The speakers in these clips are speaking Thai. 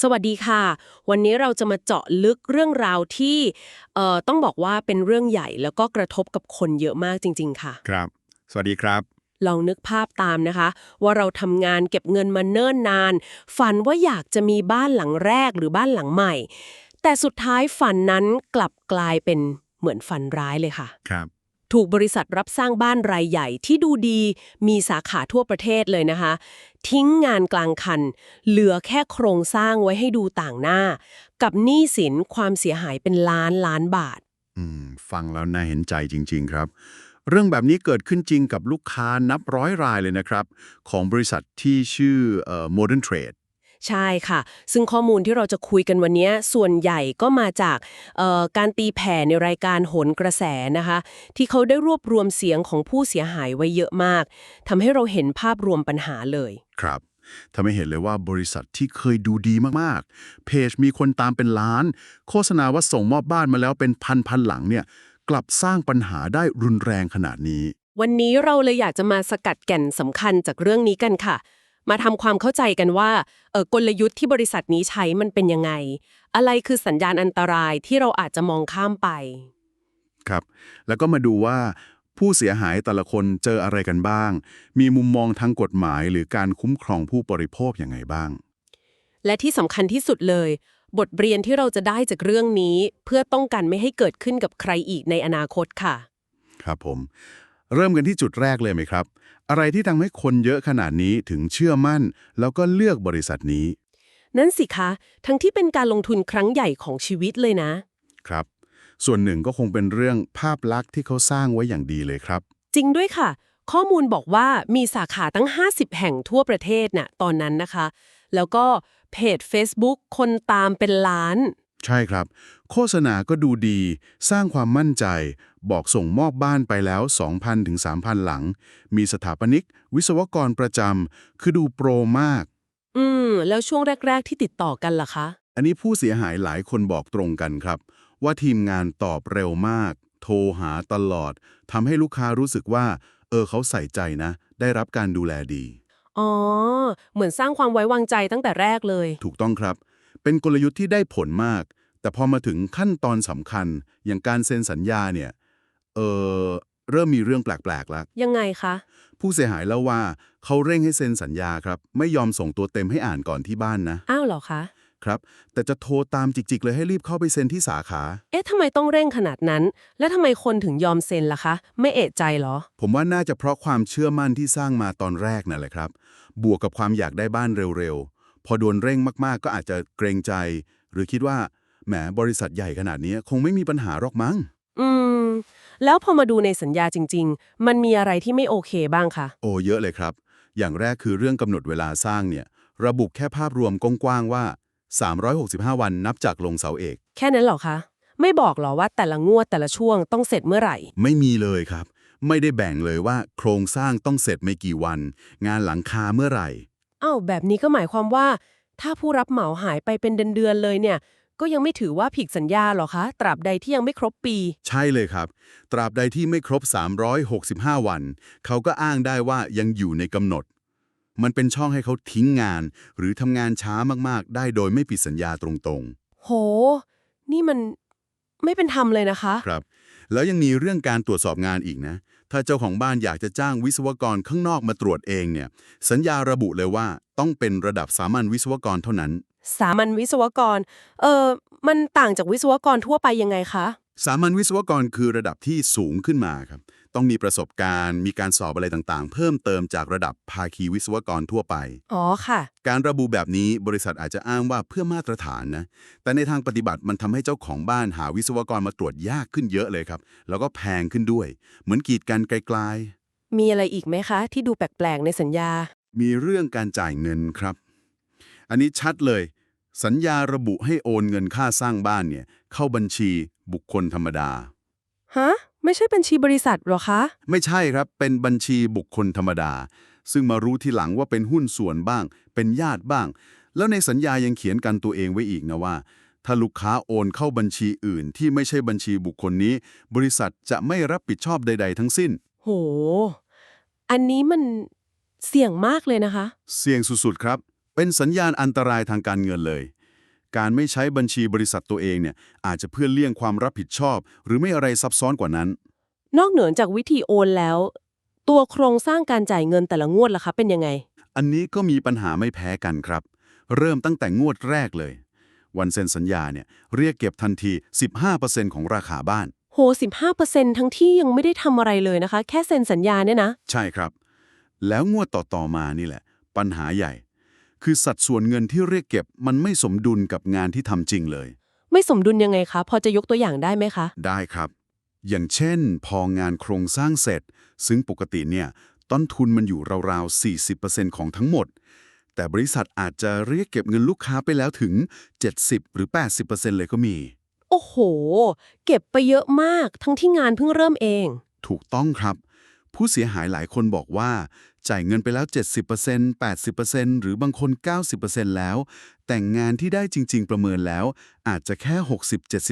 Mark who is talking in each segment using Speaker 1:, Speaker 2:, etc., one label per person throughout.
Speaker 1: สวัสดีค่ะ วันนี้เราจะมาเจาะลึกเรื่องราวที่เอ่อต้องบอกว่าเป็นเรื่องใหญ่แล้วก็กระทบกับคนเยอะมากจริง ๆ ค่ะ
Speaker 2: ครับ สวัสดีครับ
Speaker 1: ลองนึกภาพตามนะคะ ว่าเราทำงานเก็บเงินมาเนิ่นนาน ฝันว่าอยากจะมีบ้านหลังแรกหรือบ้านหลังใหม่ แต่สุดท้ายฝันนั้นกลับกลายเป็นเหมือนฝันร้ายเลยค่ะ
Speaker 2: ครับ
Speaker 1: ถูกบริษัทรับสร้างบ้านรายใหญ่ที่ดูดี มีสาขาทั่วประเทศเลยนะคะ ทิ้งงานกลางคัน เหลือแค่โครงสร้างไว้ให้ดูต่างหน้า กับหนี้สินความเสียหายเป็นล้านล้านบาท
Speaker 2: อืม ฟังแล้วน่าเห็นใจจริง ๆ ครับ เรื่องแบบนี้เกิดขึ้นจริงกับลูกค้านับร้อยรายเลยนะครับ ของบริษัทที่ชื่อเอ่อ Modern Trade
Speaker 1: ใช่ค่ะ ซึ่งข้อมูลที่เราจะคุยกันวันนี้ส่วนใหญ่ก็มาจากเอ่อการตีแผ่ในรายการโหนกระแสนะคะ ที่เขาได้รวบรวมเสียงของผู้เสียหายไว้เยอะมากทำให้เราเห็นภาพรวมปัญหาเลย
Speaker 2: ครับทำให้เห็นเลยว่าบริษัทที่เคยดูดีมากๆ เพจมีคนตามเป็นล้าน โฆษณาว่าส่งมอบบ้านมาแล้วเป็นพันพันๆหลังเนี่ย กลับสร้างปัญหาได้รุนแรงขนาดนี้
Speaker 1: วันนี้เราเลยอยากจะมาสกัดแก่นสำคัญจากเรื่องนี้กันค่ะ มาทำความเข้าใจกันว่าเออกลยุทธ์ที่บริษัทนี้ใช้มันเป็นยังไง อะไรคือสัญญาณอันตรายที่เราอาจจะมองข้ามไป
Speaker 2: ครับ แล้วก็มาดูว่าผู้เสียหายแต่ละคนเจออะไรกันบ้าง มีมุมมองทางกฎหมาย หรือการคุ้มครองผู้บริโภคอย่างไงบ้าง
Speaker 1: และที่สำคัญที่สุดเลย บทเรียนที่เราจะได้จากเรื่องนี้ เพื่อต้องกันไม่ให้เกิดขึ้นกับใครอีกในอนาคตค่ะ
Speaker 2: ครับผม เริ่มกันที่จุดแรกเลยไหมครับ อะไรที่ทำให้คนเยอะขนาดนี้ถึงเชื่อมั่น แล้วก็เลือกบริษัทนี้
Speaker 1: นั่นสิคะ ทั้งที่เป็นการลงทุนครั้งใหญ่ของชีวิตเลยนะ
Speaker 2: ครับ ส่วนหนึ่งก็คงเป็นเรื่องภาพลักษณ์ที่เขาสร้างไว้อย่างดีเลยครับ
Speaker 1: จริงด้วยค่ะ ข้อมูลบอกว่ามีสาขาตั้ง 50 แห่งทั่วประเทศน่ะตอนนั้นนะคะ แล้วก็เพจ Facebook คนตามเป็นล้าน
Speaker 2: ใช่ครับ โฆษณาก็ดูดี สร้างความมั่นใจ บอกส่งมอบบ้านไปแล้ว 2,000ถึง3,000 หลัง มีสถาปนิก วิศวกรประจำคือดูโปรมาก
Speaker 1: อืม แล้วช่วงแรก ๆ ที่ติดต่อกันล่ะคะ
Speaker 2: อันนี้ผู้เสียหายหลายคนบอกตรงกันครับ ว่าทีมงานตอบเร็วมาก โทรหาตลอดทำให้ลูกค้ารู้สึกว่า เออเขาใส่ใจนะ ได้รับการดูแลดี
Speaker 1: อ๋อ เหมือนสร้างความไว้วางใจตั้งแต่แรกเลย
Speaker 2: ถูกต้องครับ เป็นกลยุทธ์ที่ได้ผลมาก แต่พอมาถึงขั้นตอนสำคัญ อย่างการเซ็นสัญญาเนี่ย เออเริ่มมีเรื่องแปลกๆแล้ว
Speaker 1: ยังไงคะ
Speaker 2: ผู้เสียหายเล่าว่าเขาเร่งให้เซ็นสัญญาครับ ไม่ยอมส่งตัวเต็มให้อ่านก่อนที่บ้านนะ
Speaker 1: อ้าวเหรอคะ
Speaker 2: ครับ แต่จะโทรตามจิกๆ เลยให้รีบเข้าไปเซ็นที่สาขา
Speaker 1: เอ๊ะทำไมต้องเร่งขนาดนั้น แล้วทำไมคนถึงยอมเซ็นล่ะคะ ไม่เอะใจเหรอ
Speaker 2: ผมว่าน่าจะเพราะความเชื่อมั่นที่สร้างมาตอนแรกนั่นแหละครับ บวกกับความอยากได้บ้านเร็วๆ พอโดนเร่งมากๆ ก็อาจจะเกรงใจ หรือคิดว่าแหมบริษัทใหญ่ขนาดนี้คงไม่มีปัญหาหรอกมั้ง
Speaker 1: อืม แล้วพอมาดูในสัญญาจริง ๆ มันมีอะไรที่ไม่โอเคบ้างคะ
Speaker 2: โอ้เยอะเลยครับ อย่างแรกคือเรื่องกำหนดเวลาสร้างเนี่ย ระบุแค่ภาพรวมกว้างๆว่า 365 วันนับจากลงเสาเอก
Speaker 1: แค่นั้นเหรอคะ ไม่บอกเหรอว่าแต่ละงวดแต่ละช่วงต้องเสร็จเมื่อไหร่
Speaker 2: ไม่มีเลยครับ ไม่ได้แบ่งเลยว่าโครงสร้างต้องเสร็จไม่กี่วัน งานหลังคาเมื่อไหร่
Speaker 1: อ้าวแบบนี้ก็หมายความว่า ถ้าผู้รับเหมาหายไปเป็นเดือนๆเลยเนี่ย ก็ยังไม่ถือว่าผิดสัญญาเหรอคะ ตราบใดที่ยังไม่ครบปี
Speaker 2: ใช่เลยครับ ตราบใดที่ไม่ครบ 365 วัน เขาก็อ้างได้ว่ายังอยู่ในกำหนด มันเป็นช่องให้เขาทิ้งงาน หรือทำงานช้ามากๆ ได้โดยไม่ผิดสัญญาตรง
Speaker 1: โห นี่มันไม่เป็นธรรมเลยนะคะ
Speaker 2: ๆครับ แล้วยังมีเรื่องการตรวจสอบงานอีกนะ ถ้าเจ้าของบ้านอยากจะจ้างวิศวกรข้างนอกมาตรวจเองเนี่ย สัญญาระบุเลยว่าต้องเป็นระดับสามัญวิศวกรเท่านั้น
Speaker 1: สามัญวิศวกร เออมันต่างจากวิศวกรทั่วไปยังไงคะ
Speaker 2: สามัญวิศวกรคือระดับที่สูงขึ้นมาครับ ต้องมีประสบการณ์ มีการสอบอะไรต่างๆ เพิ่มเติมจากระดับภาคีวิศวกรทั่วไป
Speaker 1: อ๋อค่ะ
Speaker 2: การระบุแบบนี้บริษัทอาจจะอ้างว่าเพื่อมาตรฐานนะ แต่ในทางปฏิบัติมันทำให้เจ้าของบ้านหาวิศวกรมาตรวจยากขึ้นเยอะเลยครับ แล้วก็แพงขึ้นด้วย เหมือนกีดกันไกล
Speaker 1: มีอะไรอีกไหมคะ ที่ดูแปลกๆในสัญญา
Speaker 2: ๆ มีเรื่องการจ่ายเงินครับ อันนี้ชัดเลย สัญญาระบุให้โอนเงินค่าสร้างบ้านเนี่ย เข้าบัญชีบุคคลธรรมดา
Speaker 1: ฮะ ไม่ใช่บัญชีบริษัทเหรอคะ
Speaker 2: ไม่ใช่ครับ เป็นบัญชีบุคคลธรรมดา ซึ่งมารู้ทีหลังว่าเป็นหุ้นส่วนบ้าง เป็นญาติบ้าง แล้วในสัญญายังเขียนกันตัวเองไว้อีกนะว่า ถ้าลูกค้าโอนเข้าบัญชีอื่น ที่ไม่ใช่บัญชีบุคคลนี้ บริษัทจะไม่รับผิดชอบใด ๆ ทั้งสิ้น
Speaker 1: โห อันนี้มันเสี่ยงมากเลยนะคะ
Speaker 2: เสี่ยงสุดๆครับ เป็นสัญญาณอันตรายทางการเงินเลย การไม่ใช้บัญชีบริษัทตัวเองเนี่ยอาจจะเพื่อเลี่ยงความรับผิดชอบ หรือไม่อะไรซับซ้อนกว่านั้น
Speaker 1: นอกเหนือจากวิธีโอนแล้ว ตัวโครงสร้างการจ่ายเงินแต่ละงวดล่ะคะเป็นยังไง
Speaker 2: อันนี้ก็มีปัญหาไม่แพ้กันครับ เริ่มตั้งแต่งวดแรกเลย วันเซ็นสัญญาเนี่ยเรียกเก็บทันที 15%ของราคาบ้าน
Speaker 1: โห 15%ทั้งที่ยังไม่ได้ทำอะไรเลยนะคะ แค่เซ็นสัญญาเนี่ยนะ
Speaker 2: ใช่ครับ แล้วงวดต่อๆมานี่แหละ ปัญหาใหญ่ คือสัดส่วนเงินที่เรียกเก็บมันไม่สมดุลกับงานที่ทำจริงเลย
Speaker 1: ไม่สมดุลยังไงคะ พอจะยกตัวอย่างได้ไหมคะ
Speaker 2: ได้ครับ อย่างเช่น พองานโครงสร้างเสร็จ ซึ่งปกติเนี่ย ต้นทุนมันอยู่ราวๆ 40%ของทั้งหมด แต่บริษัทอาจจะเรียกเก็บเงินลูกค้าไปแล้วถึง 70 หรือ 80%เลยก็มี
Speaker 1: โอ้โห เก็บไปเยอะมาก ทั้งที่งานเพิ่งเริ่มเอง
Speaker 2: ถูกต้องครับ ผู้เสียหายหลายคนบอกว่า จ่ายเงินไปแล้ว 70% 80%หรือบางคน 90%แล้ว แต่งานที่ได้จริง ๆ ประเมินแล้ว อาจจะแค่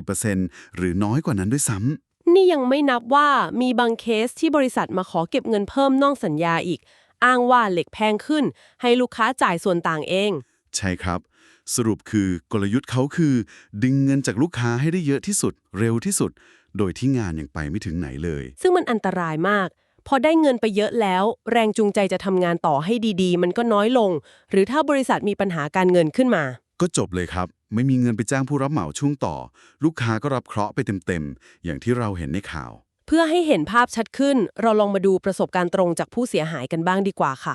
Speaker 2: 60-70%หรือน้อยกว่านั้นด้วยซ้ำ
Speaker 1: นี่ยังไม่นับว่ามีบางเคสที่บริษัทมาขอเก็บเงินเพิ่มนอกสัญญาอีก อ้างว่าเหล็กแพงขึ้น ให้ลูกค้าจ่ายส่วนต่างเอง
Speaker 2: ใช่ครับ สรุปคือกลยุทธ์เขาคือ ดึงเงินจากลูกค้าให้ได้เยอะที่สุด เร็วที่สุด โดยที่งานยังไปไม่ถึงไหนเลย
Speaker 1: ซึ่งมันอันตรายมาก พอได้เงินไปเยอะแล้ว แรงจูงใจจะทำงานต่อให้ดีๆ มันก็น้อยลง หรือถ้าบริษัทมีปัญหาการเงินขึ้นมา
Speaker 2: ก็จบเลยครับ ไม่มีเงินไปจ้างผู้รับเหมาช่วงต่อ ลูกค้าก็รับเคราะห์ไปเต็มๆ อย่างที่เราเห็นในข่าว
Speaker 1: เพื่อให้เห็นภาพชัดขึ้น เราลองมาดูประสบการณ์ตรงจากผู้เสียหายกันบ้างดีกว่าค่ะ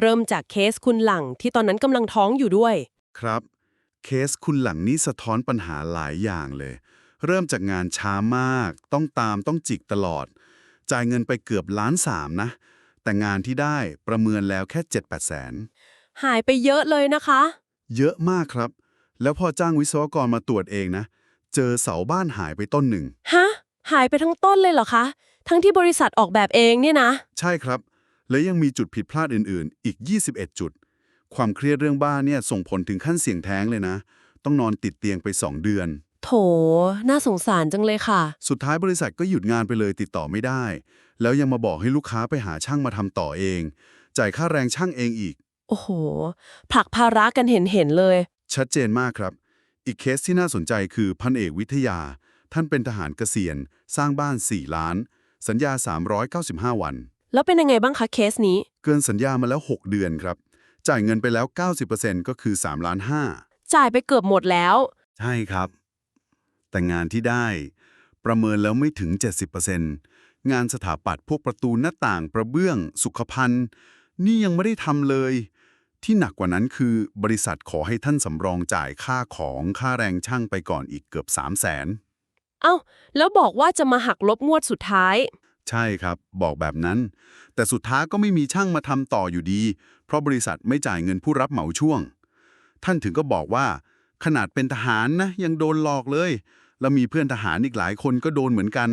Speaker 1: เริ่มจากเคสคุณหลังที่ตอนนั้นกำลังท้องอยู่ด้วย
Speaker 2: ครับ เคสคุณหลังนี้สะท้อนปัญหาหลายอย่างเลย เริ่มจากงานช้ามาก ต้องตามต้องจิกตลอด จ่ายเงินไปเกือบล้านสามนะ แต่งานที่ได้ประเมินแล้วแค่ 7-8แสน
Speaker 1: หายไปเยอะเลยนะคะ
Speaker 2: เยอะมากครับ แล้วพอจ้างวิศวกรมาตรวจเองนะ เจอเสาบ้านหายไปต้นหนึ่ง
Speaker 1: ฮะ หายไปทั้งต้นเลยเหรอคะ ทั้งที่บริษัทออกแบบเองเนี่ยนะ
Speaker 2: ใช่ครับ และยังมีจุดผิดพลาดอื่นๆ อีก 21 จุด ความเครียดเรื่องบ้านเนี่ยส่งผลถึงขั้นเสี่ยงแท้งเลยนะ ต้องนอนติดเตียงไป 2 เดือน
Speaker 1: โถ น่าสงสารจังเลยค่ะ
Speaker 2: สุดท้ายบริษัทก็หยุดงานไปเลยติดต่อไม่ได้ แล้วยังมาบอกให้ลูกค้าไปหาช่างมาทำต่อเอง จ่ายค่าแรงช่างเองอีก
Speaker 1: โอ้โห ผลักภาระกันเห็นเห็นๆเลย
Speaker 2: ชัดเจนมากครับ อีกเคสที่น่าสนใจคือพันเอกวิทยา ท่านเป็นทหารเกษียณ สร้างบ้าน 4 ล้าน สัญญา 395 วัน
Speaker 1: แล้วเป็นยังไงบ้างคะเคสนี้
Speaker 2: เกินสัญญามาแล้ว 6 เดือนครับ จ่ายเงินไปแล้ว 90%ก็คือ3ล้าน5
Speaker 1: จ่ายไปเกือบหมดแล้ว
Speaker 2: ใช่ครับ แต่งานที่ได้ ประเมินแล้วไม่ถึง 70%งานสถาปัตย์พวกประตูหน้าต่างประเบื้อง สุขภัณฑ์ นี่ยังไม่ได้ทำเลย ที่หนักกว่านั้นคือบริษัทขอให้ท่านสำรองจ่ายค่าของค่าแรงช่างไปก่อนอีกเกือบ 3 0 0แสน
Speaker 1: เอ้า แล้วบอกว่าจะมาหักลบงวดสุดท้าย
Speaker 2: ใช่ครับ บอกแบบนั้น แต่สุดท้ายก็ไม่มีช่างมาทำต่ออยู่ดี เพราะบริษัทไม่จ่ายเงินผู้รับเหมาช่วง ท่านถึงก็บอกว่า ขนาดเป็นทหารนะ ยังโดนหลอกเลย แล้วมีเพื่อนทหารอีกหลายคนก็โดนเหมือนกัน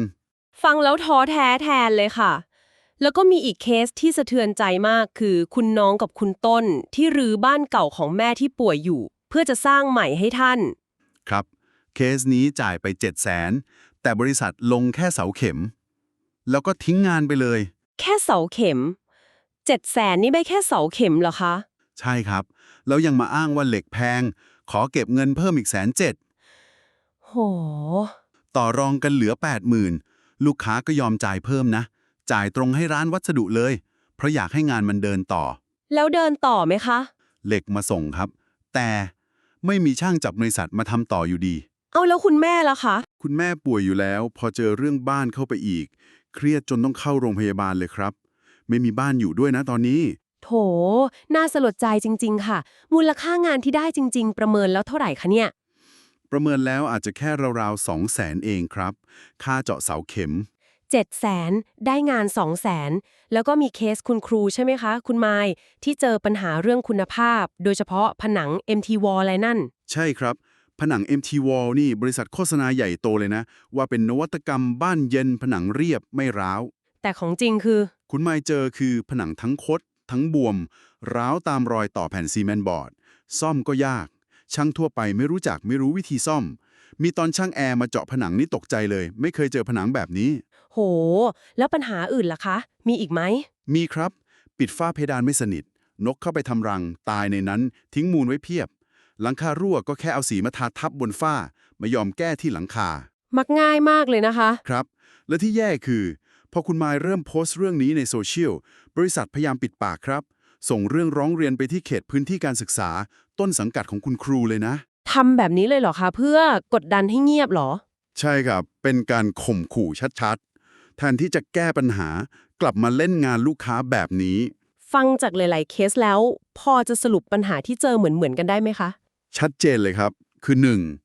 Speaker 1: ฟังแล้วท้อแท้แทนเลยค่ะ แล้วก็มีอีกเคสที่สะเทือนใจมากคือคุณน้องกับคุณต้นที่รื้อบ้านเก่าของแม่ที่ป่วยอยู่ เพื่อจะสร้างใหม่ให้ท่าน
Speaker 2: ครับ เคสนี้จ่ายไป 7 0 0 0 0 0แต่บริษัทลงแค่เสาเข็ม แล้วก็ทิ้งงานไปเลย
Speaker 1: แค่เสาเข็มเจ็ดแสนนี่ไม่แค่เสาเข็มเหรอคะ
Speaker 2: ใช่ครับ แล้วยังมาอ้างว่าเหล็กแพง ขอเก็บเงินเพิ่มอีกแสนเจ็ด
Speaker 1: โห
Speaker 2: ต่อรองกันเหลือ 80,000 ลูกค้าก็ยอมจ่ายเพิ่มนะ จ่ายตรงให้ร้านวัสดุเลย เพราะอยากให้งานมันเดินต่อ
Speaker 1: แล้วเดินต่อไหมคะ
Speaker 2: เหล็กมาส่งครับ แต่ไม่มีช่างจับบริษัทมาทำต่ออยู่ดี
Speaker 1: เอาแล้วคุณแม่ล่ะคะ
Speaker 2: คุณแม่ป่วยอยู่แล้ว พอเจอเรื่องบ้านเข้าไปอีก เครียดจนต้องเข้าโรงพยาบาลเลยครับ ไม่มีบ้านอยู่ด้วยนะตอนนี้
Speaker 1: โถ น่าสลดใจจริง ๆ ค่ะ มูลค่างานที่ได้จริง ๆ ประเมินแล้วเท่าไหร่คะเนี่ย
Speaker 2: ประเมินแล้วอาจจะแค่ราวๆ2 0 0แสนเองครับ ค่าเจาะเสาเข็ม
Speaker 1: 7 0 0แสนได้งาน 2 0 0แสนแล้วก็มีเคสคุณครูใช่ไหมคะ คุณไมายที่เจอปัญหาเรื่องคุณภาพ โดยเฉพาะผนัง MT Wall อะไรนั่น
Speaker 2: ใช่ครับ ผนัง MT Wall นี่บริษัทโฆษณาใหญ่โตเลยนะ ว่าเป็นนวัตกรรมบ้านเย็นผนังเรียบไม่ร้าว
Speaker 1: แต่ของจริงคือ
Speaker 2: คุณไม่เจอคือผนังทั้งคด ทั้งบวม ร้าวตามรอยต่อแผ่นซีเมนต์บอร์ด ซ่อมก็ยาก ช่างทั่วไปไม่รู้จักไม่รู้วิธีซ่อม มีตอนช่างแอร์มาเจาะผนังนี่ตกใจเลย ไม่เคยเจอผนังแบบนี้
Speaker 1: โห แล้วปัญหาอื่นล่ะคะ มีอีกไหม
Speaker 2: มีครับ ปิดฝ้าเพดานไม่สนิท นกเข้าไปทำรัง ตายในนั้น ทิ้งมูลไว้เพียบ หลังคารั่วก็แค่เอาสีมาทาทับบนฝ้าไม่ยอมแก้ที่หลังคา
Speaker 1: มักง่ายมากเลยนะคะ
Speaker 2: ครับ และที่แย่คือ พอคุณมายเริ่มโพสต์เรื่องนี้ในโซเชียล บริษัทพยายามปิดปากครับ ส่งเรื่องร้องเรียนไปที่เขตพื้นที่การศึกษา ต้นสังกัดของคุณครูเลยนะ
Speaker 1: ทำแบบนี้เลยเหรอคะเพื่อกดดันให้เงียบเหรอ
Speaker 2: ใช่ครับ เป็นการข่มขู่ชัดๆแทนที่จะแก้ปัญหากลับมาเล่นงานลูกค้าแบบนี้
Speaker 1: ฟังจากหลาย ๆ เคสแล้ว พอจะสรุปปัญหาที่เจอเหมือน ๆ กันได้ไหมคะ
Speaker 2: ชัดเจนเลยครับ คือ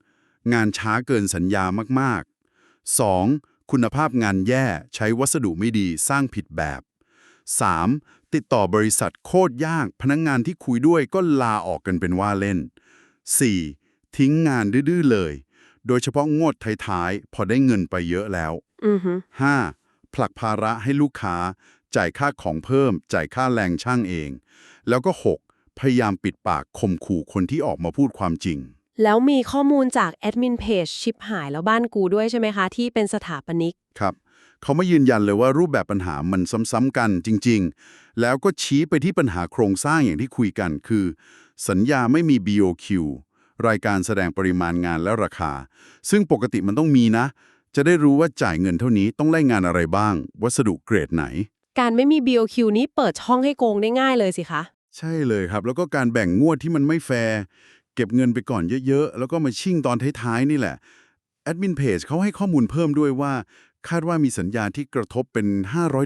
Speaker 2: 1. งานช้าเกินสัญญามากๆ 2. คุณภาพงานแย่ใช้วัสดุไม่ดีสร้างผิดแบบ 3. ติดต่อบริษัทโคตรยาก พนักงงานที่คุยด้วยก็ลาออกกันเป็นว่าเล่น 4. ทิ้งงานดื้อๆเลย โดยเฉพาะงวดท้ายๆ พอได้เงินไปเยอะแล้ว
Speaker 1: อือฮึ
Speaker 2: 5. ผลักภาระให้ลูกค้า จ่ายค่าของเพิ่ม จ่ายค่าแรงช่างเอง แล้วก็ 6. พยายามปิดปากข่มขู่คนที่ออกมาพูดความจริง
Speaker 1: แล้วมีข้อมูลจากแอดมินเพจชิปหายแล้วบ้านกูด้วยใช่ไหมคะ ที่เป็นสถาปนิก
Speaker 2: ครับ เขาไม่ยืนยันเลยว่ารูปแบบปัญหามันซ้ำๆกันจริง ๆ แล้วก็ชี้ไปที่ปัญหาโครงสร้างอย่างที่คุยกันคือ สัญญาไม่มี BOQ รายการแสดงปริมาณงานและราคา ซึ่งปกติมันต้องมีนะ จะได้รู้ว่าจ่ายเงินเท่านี้ต้องไล่งานอะไรบ้าง วัสดุเกรดไหน
Speaker 1: การไม่มี BOQ นี้เปิดช่องให้โกงได้ง่ายเลยสิคะ
Speaker 2: ใช่เลยครับ แล้วก็การแบ่งงวดที่มันไม่แฟร์เก็บเงินไปก่อนเยอะๆ แล้วก็มาชิ่งตอนท้ายๆ นี่แหละแอดมินเพจเขาให้ข้อมูลเพิ่มด้วยว่า คาดว่ามีสัญญาที่กระทบเป็น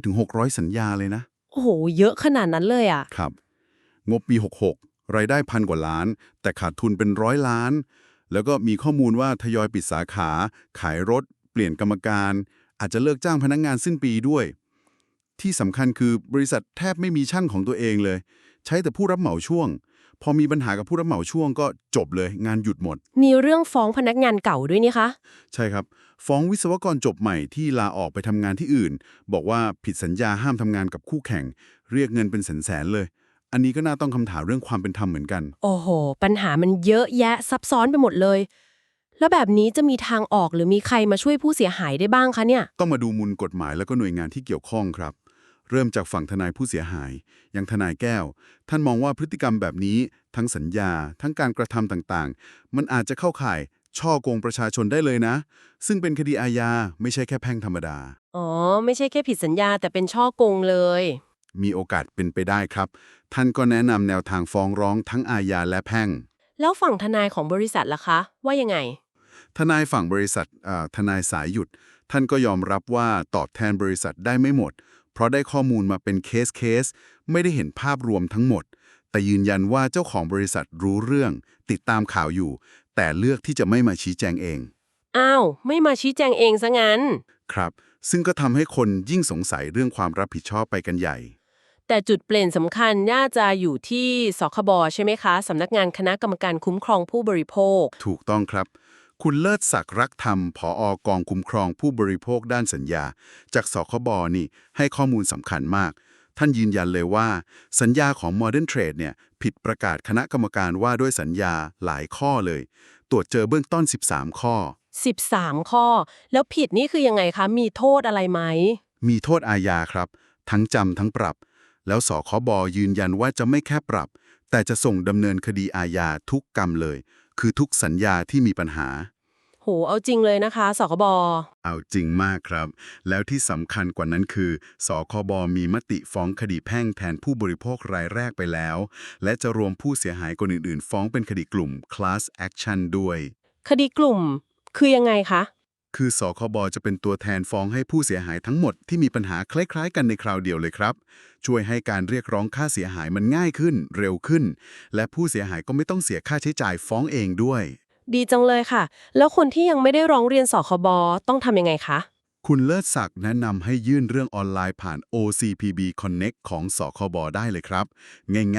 Speaker 2: 500-600 สัญญาเลยนะ
Speaker 1: โอ้โห เยอะขนาดนั้นเลยอะ
Speaker 2: ครับ งบปี 66 รายได้พันกว่าล้าน แต่ขาดทุนเป็นร้อยล้าน แล้วก็มีข้อมูลว่าทยอยปิดสาขา ขายรถ เปลี่ยนกรรมการ อาจจะเลิกจ้างพนักงงานสิ้นปีด้วย ที่สำคัญคือบริษัทแทบไม่มีช่างของตัวเองเลย ใช้แต่ผู้รับเหมาช่วง พอมีปัญหากับผู้รับเหมาช่วงก็จบเลย งานหยุดหมด
Speaker 1: มีเรื่องฟ้องพนักงานเก่าด้วยนี่คะ
Speaker 2: ใช่ครับ ฟ้องวิศวกรจบใหม่ที่ลาออกไปทำงานที่อื่น บอกว่าผิดสัญญาห้ามทำงานกับคู่แข่ง เรียกเงินเป็นแสนๆเลย อันนี้ก็น่าต้องคำถามเรื่องความเป็นธรรมเหมือนกัน
Speaker 1: โอ้โห ปัญหามันเยอะแยะซับซ้อนไปหมดเลย แล้วแบบนี้จะมีทางออกหรือมีใครมาช่วยผู้เสียหายได้บ้างคะเนี่ย
Speaker 2: ต้องมาดูมูลกฎหมายแล้วก็หน่วยงานที่เกี่ยวข้องครับ เริ่มจากฝั่งทนายผู้เสียหาย อย่างทนายแก้ว ท่านมองว่าพฤติกรรมแบบนี้ ทั้งสัญญา ทั้งการกระทำต่างๆ มันอาจจะเข้าข่าย ช่อโกงประชาชนได้เลยนะ ซึ่งเป็นคดีอาญาไม่ใช่แค่แพ่งธรรมดา
Speaker 1: อ๋อ ไม่ใช่แค่ผิดสัญญาแต่เป็นช่อโกงเลย
Speaker 2: มีโอกาสเป็นไปได้ครับ ท่านก็แนะนำแนวทางฟ้องร้องทั้งอาญาและแพ่ง
Speaker 1: แล้วฝั่งทนายของบริษัทล่ะคะ ว่ายังไง
Speaker 2: ทนายฝั่งบริษัทอ่าทนายสายหยุด ท่านก็ยอมรับว่าตอบแทนบริษัทได้ไม่หมด เพราะได้ข้อมูลมาเป็นเคสเคสไม่ได้เห็นภาพรวมทั้งหมด แต่ยืนยันว่าเจ้าของบริษัทรู้เรื่อง ติดตามข่าวอยู่ แต่เลือกที่จะไม่มาชี้แจงเอง
Speaker 1: อ้าว ไม่มาชี้แจงเองซะงั้น
Speaker 2: ครับ ซึ่งก็ทำให้คนยิ่งสงสัยเรื่องความรับผิดชอบไปกันใหญ่
Speaker 1: แต่จุดเปลี่ยนสำคัญน่าจะอยู่ที่สคบใช่ไหมคะสำนักงานคณะกรรมการคุ้มครองผู้บริโภค
Speaker 2: ถูกต้องครับ คุณเลิศศักดิ์รักธรรมผออกองคุ้มครองผู้บริโภคด้านสัญญา จากสคบนี่ให้ข้อมูลสำคัญมาก ท่านยืนยันเลยว่า สัญญาของ Modern Trade เนี่ยผิดประกาศคณะกรรมการว่าด้วยสัญญาหลายข้อเลย ตรวจเจอเบื้องต้น 13 ข้อ
Speaker 1: 13 ข้อ แล้วผิดนี่คือยังไงคะ มีโทษอะไรไหม
Speaker 2: มีโทษอาญาครับ ทั้งจำทั้งปรับ แล้วสคบยืนยันว่าจะไม่แค่ปรับ แต่จะส่งดำเนินคดีอาญาทุกกรรมเลย คือทุกสัญญาที่มีปัญหา
Speaker 1: โห เอาจริงเลยนะคะสคบ
Speaker 2: เอาจริงมากครับ แล้วที่สำคัญกว่านั้นคือ สคบมีมติฟ้องคดีแพ่งแทนผู้บริโภครายแรกไปแล้ว และจะรวมผู้เสียหายคนอื่นๆ ฟ้องเป็นคดีกลุ่ม class action ด้วย
Speaker 1: คดีกลุ่ม คือยังไงคะ
Speaker 2: คือสคบจะเป็นตัวแทนฟ้องให้ผู้เสียหายทั้งหมดที่มีปัญหาคล้ายๆ กันในคราวเดียวเลยครับ ช่วยให้การเรียกร้องค่าเสียหายมันง่ายขึ้น เร็วขึ้น และผู้เสียหายก็ไม่ต้องเสียค่าใช้จ่ายฟ้องเองด้วย
Speaker 1: ดีจังเลยค่ะ แล้วคนที่ยังไม่ได้ร้องเรียนสคบต้องทำยังไงคะ
Speaker 2: คุณเลิศศักดิ์แนะนำให้ยื่นเรื่องออนไลน์ผ่าน OCPB Connect ของสคบได้เลยครับ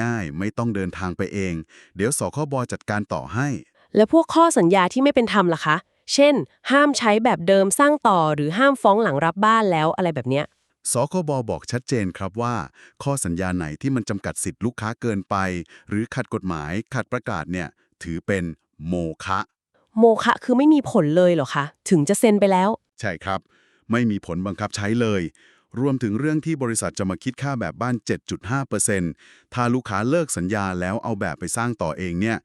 Speaker 2: ง่ายๆ ไม่ต้องเดินทางไปเอง เดี๋ยวสคบจัดการต่อให้
Speaker 1: แล้วพวกข้อสัญญาที่ไม่เป็นธรรมล่ะคะ เช่น ห้ามใช้แบบเดิมสร้างต่อหรือห้ามฟ้องหลังรับบ้านแล้วอะไรแบบเนี้ย
Speaker 2: สคบบอกชัดเจนครับว่า ข้อสัญญาไหนที่มันจำกัดสิทธิ์ลูกค้าเกินไป หรือขัดกฎหมายขัดประกาศเนี่ยถือเป็น โมฆะ
Speaker 1: โมฆะคือไม่มีผลเลยเหรอคะ ถึงจะเซ็นไปแล้ว
Speaker 2: ใช่ครับ ไม่มีผลบังคับใช้เลย รวมถึงเรื่องที่บริษัทจะมาคิดค่าแบบบ้าน 7.5%ถ้าลูกค้าเลิกสัญญาแล้วเอาแบบไปสร้างต่อเองเนี่ย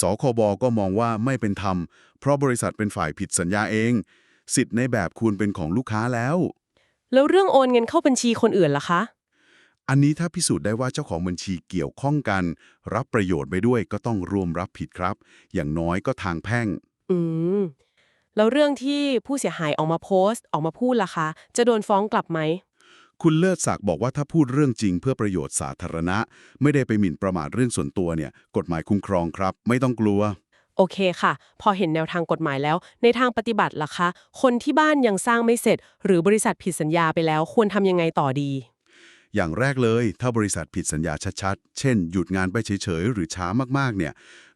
Speaker 2: สคบก็มองว่าไม่เป็นธรรม เพราะบริษัทเป็นฝ่ายผิดสัญญาเอง สิทธิ์ในแบบควรเป็นของลูกค้าแล้ว
Speaker 1: แล้วเรื่องโอนเงินเข้าบัญชีคนอื่นล่ะคะ
Speaker 2: อันนี้ถ้าพิสูจน์ได้ว่าเจ้าของบัญชีเกี่ยวข้องกัน รับประโยชน์ไปด้วยก็ต้องร่วมรับผิดครับ อย่างน้อยก็ทางแพ่ง
Speaker 1: อืม แล้วเรื่องที่ผู้เสียหายออกมาโพสต์ ออกมาพูดล่ะคะ จะโดนฟ้องกลับไหม
Speaker 2: คุณเลิศศักดิ์บอกว่าถ้าพูดเรื่องจริงเพื่อประโยชน์สาธารณะ ไม่ได้ไปหมิ่นประมาทเรื่องส่วนตัวเนี่ย กฎหมายคุ้มครองครับ ไม่ต้องกลัว
Speaker 1: โอเคค่ะ พอเห็นแนวทางกฎหมายแล้ว ในทางปฏิบัติล่ะคะ คนที่บ้านยังสร้างไม่เสร็จ หรือบริษัทผิดสัญญาไปแล้วควรทำยังไงต่อดี
Speaker 2: อย่างแรกเลย ถ้าบริษัทผิดสัญญาชัดๆ เช่น หยุดงานไปเฉยๆ หรือช้ามากๆ เนี่ย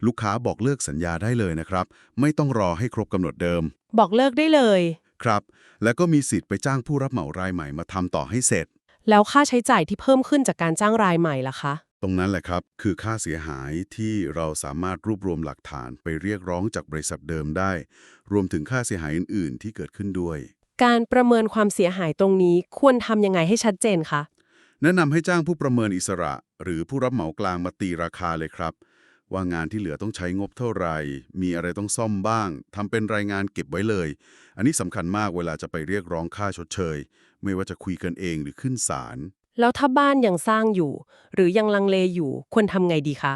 Speaker 2: ลูกค้าบอกเลิกสัญญาได้เลยนะครับ ไม่ต้องรอให้ครบกำหนดเดิม
Speaker 1: บอกเลิกได้เลย
Speaker 2: ครับ แล้วก็มีสิทธิ์ไปจ้างผู้รับเหมารายใหม่มาทำต่อให้เสร็จ
Speaker 1: แล้วค่าใช้จ่ายที่เพิ่มขึ้นจากการจ้างรายใหม่ล่ะคะ
Speaker 2: ตรงนั้นแหละครับ คือค่าเสียหายที่เราสามารถรวบรวมหลักฐานไปเรียกร้องจากบริษัทเดิมได้ รวมถึงค่าเสียหายอื่น ๆ ที่เกิดขึ้นด้วย
Speaker 1: การประเมินความเสียหายตรงนี้ควรทำยังไงให้ชัดเจนคะ
Speaker 2: แนะนำให้จ้างผู้ประเมินอิสระ หรือผู้รับเหมากลางมาตีราคาเลยครับ ว่างานที่เหลือต้องใช้งบเท่าไหร่ มีอะไรต้องซ่อมบ้างทำเป็นรายงานเก็บไว้เลย อันนี้สำคัญมากเวลาจะไปเรียกร้องค่าชดเชย ไม่ว่าจะคุยกันเองหรือขึ้นศาล
Speaker 1: แล้วถ้าบ้านยังสร้างอยู่ หรือยังลังเลอยู่ควรทำไงดีคะ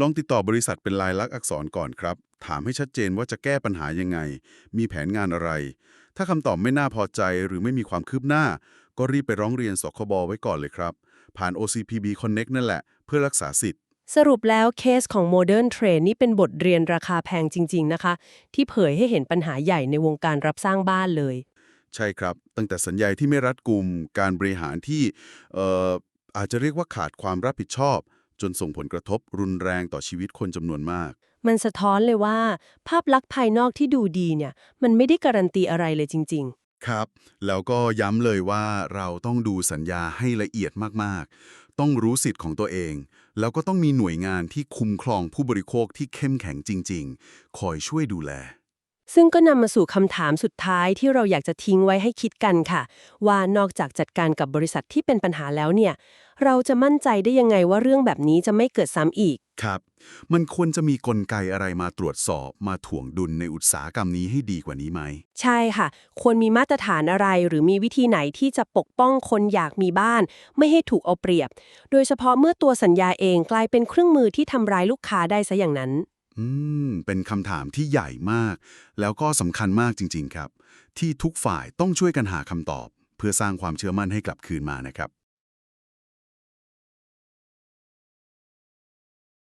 Speaker 2: ลองติดต่อบริษัทเป็นลายลักษณ์อักษรก่อนครับ ถามให้ชัดเจนว่าจะแก้ปัญหายังไง มีแผนงานอะไร ถ้าคำตอบไม่น่าพอใจหรือไม่มีความคืบหน้า ก็รีบไปร้องเรียนสคบไว้ก่อนเลยครับ ผ่าน OCPB Connect นั่นแหละ เพื่อรักษาสิทธิ์
Speaker 1: สรุปแล้วเคสของ Modern Trade นี่เป็นบทเรียนราคาแพงจริง ๆ นะคะ ที่เผยให้เห็นปัญหาใหญ่ในวงการรับสร้างบ้านเลย
Speaker 2: ใช่ครับ ตั้งแต่สัญญาที่ไม่รัดกุม การบริหารที่เอ่ออาจจะเรียกว่าขาดความรับผิดชอบ จนส่งผลกระทบรุนแรงต่อชีวิตคนจำนวนมาก
Speaker 1: มันสะท้อนเลยว่า ภาพลักษณ์ภายนอกที่ดูดีเนี่ย มันไม่ได้การันตีอะไรเลยจริง
Speaker 2: ครับ แล้วก็ย้ำเลยว่าเราต้องดูสัญญาให้ละเอียดมาก ๆ ต้องรู้สิทธิ์ของตัวเอง แล้วก็ต้องมีหน่วยงานที่คุ้มครองผู้บริโภคที่เข้มแข็งจริง ๆ คอยช่วยดูแล
Speaker 1: ซึ่งก็นำมาสู่คำถามสุดท้ายที่เราอยากจะทิ้งไว้ให้คิดกันค่ะ ว่านอกจากจัดการกับบริษัทที่เป็นปัญหาแล้วเนี่ย เราจะมั่นใจได้ยังไงว่าเรื่องแบบนี้จะไม่เกิดซ้ำอีก
Speaker 2: ครับ มันควรจะมีกลไกอะไรมาตรวจสอบ มาถ่วงดุลในอุตสาหกรรมนี้ให้ดีกว่านี้ไหม
Speaker 1: ใช่ค่ะ ควรมีมาตรฐานอะไรหรือมีวิธีไหนที่จะปกป้องคนอยากมีบ้าน ไม่ให้ถูกเอาเปรียบ โดยเฉพาะเมื่อตัวสัญญาเองกลายเป็นเครื่องมือที่ทำร้ายลูกค้าได้ซะอย่างนั้น
Speaker 2: อืม เป็นคำถามที่ใหญ่มาก แล้วก็สำคัญมากจริง ๆ ครับ ที่ทุกฝ่ายต้องช่วยกันหาคำตอบ เพื่อสร้างความเชื่อมั่นให้กลับคืนมานะครับ